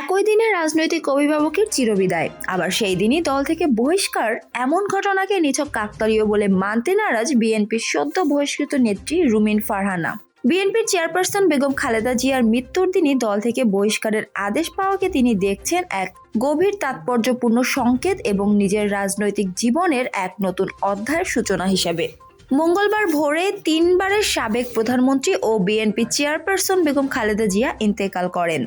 একই দিনে রাজনৈতিক অভিভাবকের চিরবিদায়। আবার সেই দিনই দল থেকে বহিষ্কার এমন ঘটনাকে নিছক কাকতালীয় বলে মানতে নারাজ বিএনপির সদ্য বহিষ্কৃত নেত্রী রুমিন ফারহানা। বিএনপির চেয়ারপারসন বেগম খালেদা জিয়ার মৃত্যুর দিনই দল থেকে বহিষ্কারের আদেশ পাওয়াকে তিনি দেখছেন এক গভীর তাৎপর্যপূর্ণ সংকেত এবং নিজের রাজনৈতিক জীবনের এক নতুন অধ্যায়ের সূচনা হিসেবে। মঙ্গলবার ভোরে তিনবারের সাবেক প্রধানমন্ত্রী ও বিএনপি চেয়ারপারসন বেগম খালেদা জিয়া ইন্তেকাল করেন।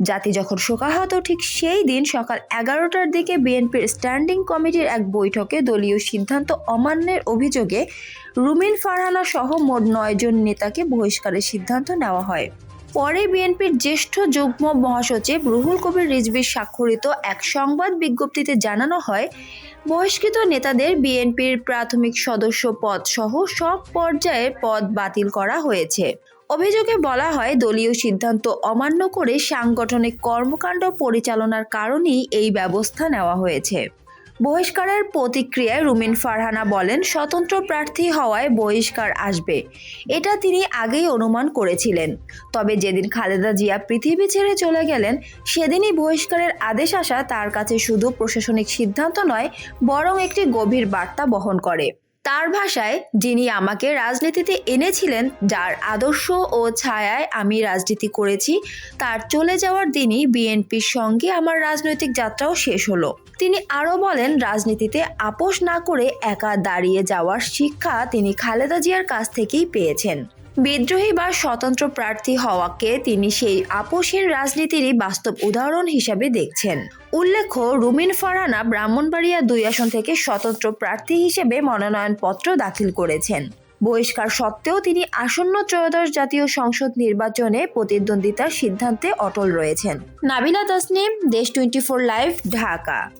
জাতি যখন শোকাহত, ঠিক সেই দিন সকাল এগারোটার দিকে বিএনপির স্ট্যান্ডিং কমিটির এক বৈঠকে দলীয় সিদ্ধান্ত অমান্যের অভিযোগে রুমিন ফারহানা সহ মোট নয়জন নেতাকে বহিষ্কারের সিদ্ধান্ত নেওয়া হয়। পরে বিএনপির জ্যেষ্ঠ যুগ্ম মহাসচিব রুহুল কবির রিজভির স্বাক্ষরিত এক সংবাদ বিজ্ঞপ্তিতে জানানো হয়, বহিষ্কৃত নেতাদের বিএনপির প্রাথমিক সদস্য পদ সহ সব পর্যায়ের পদ বাতিল করা হয়েছে। অভিযোগে বলা হয়, দলীয় সিদ্ধান্ত অমান্য করে সাংগঠনিক কর্মকাণ্ড পরিচালনার কারণেই এই ব্যবস্থা নেওয়া হয়েছে। বহিষ্কারের প্রতিক্রিয়ায় রুমিন ফারহানা বলেন, স্বতন্ত্র প্রার্থী হওয়ায় বহিষ্কার আসবে। এটা তিনি আগেই অনুমান করেছিলেন। তবে যেদিন খালেদা জিয়া পৃথিবী ছেড়ে চলে গেলেন, সেদিনই বহিষ্কারের আদেশ আসা তার কাছে শুধু প্রশাসনিক সিদ্ধান্ত নয়, বরং একটি গভীর বার্তা বহন করে। তার ভাষায় যিনি আমাকে রাজনীতিতে এনেছিলেন, যার আদর্শ ও ছায়ায় আমি রাজনীতি করেছি, তার চলে যাওয়ার দিনই বিএনপির সঙ্গে আমার রাজনৈতিক যাত্রাও শেষ হলো। তিনি আরও বলেন, রাজনীতিতে আপোষ না করে একা দাঁড়িয়ে যাওয়ার শিক্ষা তিনি খালেদা জিয়ার কাছ থেকেই পেয়েছেন। বিদ্রোহী বা স্বতন্ত্র প্রার্থী হওয়াকে তিনি সেই আপোষের রাজনীতিরই বাস্তব উদাহরণ হিসাবে দেখছেন। উল্লেখ্য, রুমিন ফারানা ব্রাহ্মণবাড়িয়া দুই আসন থেকে স্বতন্ত্র প্রার্থী হিসেবে মনোনয়নপত্র দাখিল করেছেন। বহিষ্কার সত্ত্বেও তিনি আসন্ন ত্রয়োদশ জাতীয় সংসদ নির্বাচনে প্রতিদ্বন্দ্বিতার সিদ্ধান্তে অটল রয়েছেন। নাবিলা তাসনিম, দেশ টোয়েন্টি ফোর লাইভ, ঢাকা।